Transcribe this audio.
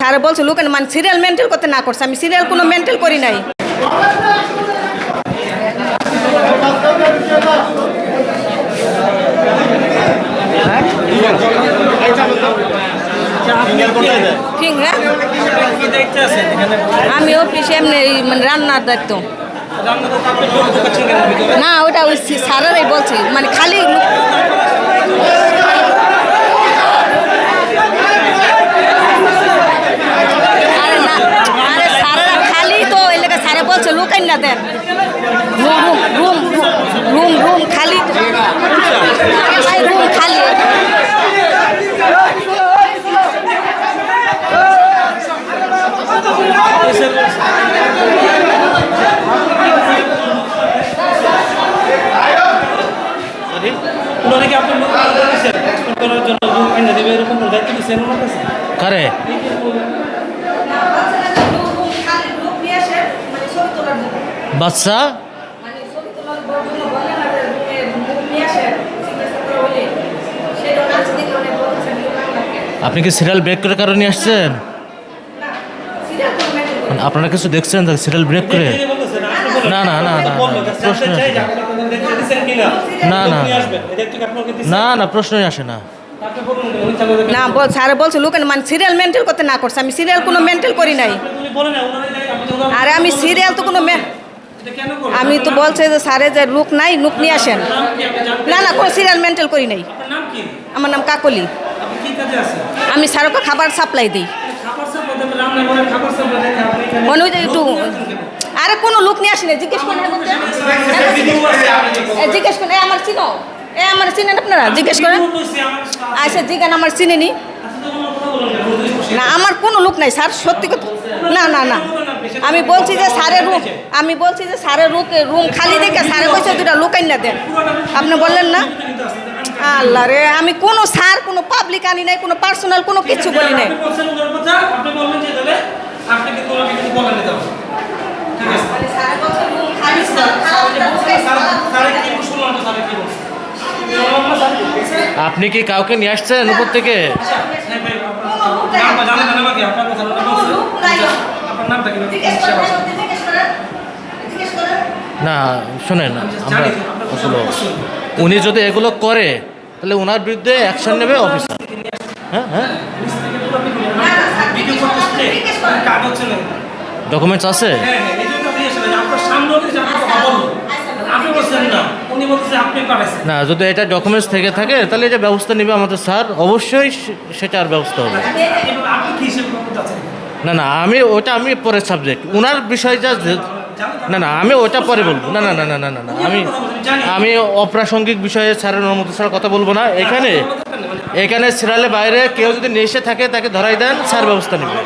আর বলছে লোকের মানে সিরিয়াল মেনটেন করতে না করছে। আমি সিরিয়াল কোনো মেনটেন করি নাই। আমি অফিসে এমনি মানে রান্নার দায়িত্ব। না, ওটা ওই সারারাই বলছে মানে খালি আরে না আরে সারারা খালি তো এই লেগে লুকাই না দেন রুম রুম রুম খালি। রুম খালি ওনারা কি আপনার লোক দিয়েছেন এক্সপোর্ট করার জন্য রুম এনে দেবে এরকম কোনো দায়িত্ব দিচ্ছেন ওনার কাছে কারে বাচ্চা আপনি কি সিরিয়াল ব্রেক করে কারণে আসছেন মানে আপনারা কিছু দেখছেন সিরিয়াল ব্রেক করে। না, না, না, না, প্রশ্ন না? না, না, না। প্রশ্নই আসে না না বল স্যার বলছে লোকের মানে সিরিয়াল মেনটেন করতে না করছে আমি সিরিয়াল কোনো মেনটেন করি নাই আরে আমি সিরিয়াল তো কোনো আমি তো বলছে যে স্যারে যে লুক নাই লুক নিয়ে আসেন। না না কোনো সিরিয়াল মেনটেন করি নাই? আমার নাম কাকলি? আমি স্যারকে খাবার সাপ্লাই দিই। মনে হয় একটু আরে কোনো লুক নিয়ে আসেনি জিজ্ঞেস করেন দেখুন। এ, জিজ্ঞেস করেন এ আমার চিনো? এ আমার চিনেন আপনারা? জিজ্ঞেস করেন। আচ্ছা জিজ্ঞান আমার চিনেনি। আচ্ছা, না, কোনো লোক নাই, স্যার, সত্যি কথা। না না না। আমি বলছি যে স্যারের রুম, আমি বলছি যে স্যারের রুম রুম খালি দেখে স্যারে কইছে দুটা লুকাই না দেন। আপনি বললেন না? আল্লাহ রে, আমি কোনো স্যার, কোনো পাবলিক আনি নাই, কোনো পার্সোনাল কোনো কিছু বলি নাই? আপনি কি কাউকে নিয়ে আসছেন উপর থেকে? হ্যাঁ না? না শোনেন আমরা আসলে উনি যদি এগুলো করে তাহলে ওনার বিরুদ্ধে অ্যাকশন নেবে অফিসার হ্যাঁ হ্যাঁ। ডকুমেন্টস আছে? হ্যাঁ, হ্যাঁ, এই জন্য আপনি এসেছেন। আপনার সামনেও কিন্তু আপনার কথা বলল। আপনি বলছেন না, যদি এটা ডকুমেন্টস থেকে থাকে তাহলে এটা ব্যবস্থা নেবে আমাদের স্যার। অবশ্যই সেটার ব্যবস্থা হবে চাচ্ছেন? না না আমি ওটা আমি পরের সাবজেক্ট ওনার বিষয় যা না না আমি ওটা পরে বলব। না না না না না না না আমি আমি অপ্রাসঙ্গিক বিষয়ে স্যারের অনুমতি স্যার কথা বলব না। এখানে এখানে সিরিয়ালের বাইরে কেউ যদি নেশে থাকে তাকে ধরাই দেন স্যার ব্যবস্থা নেবে।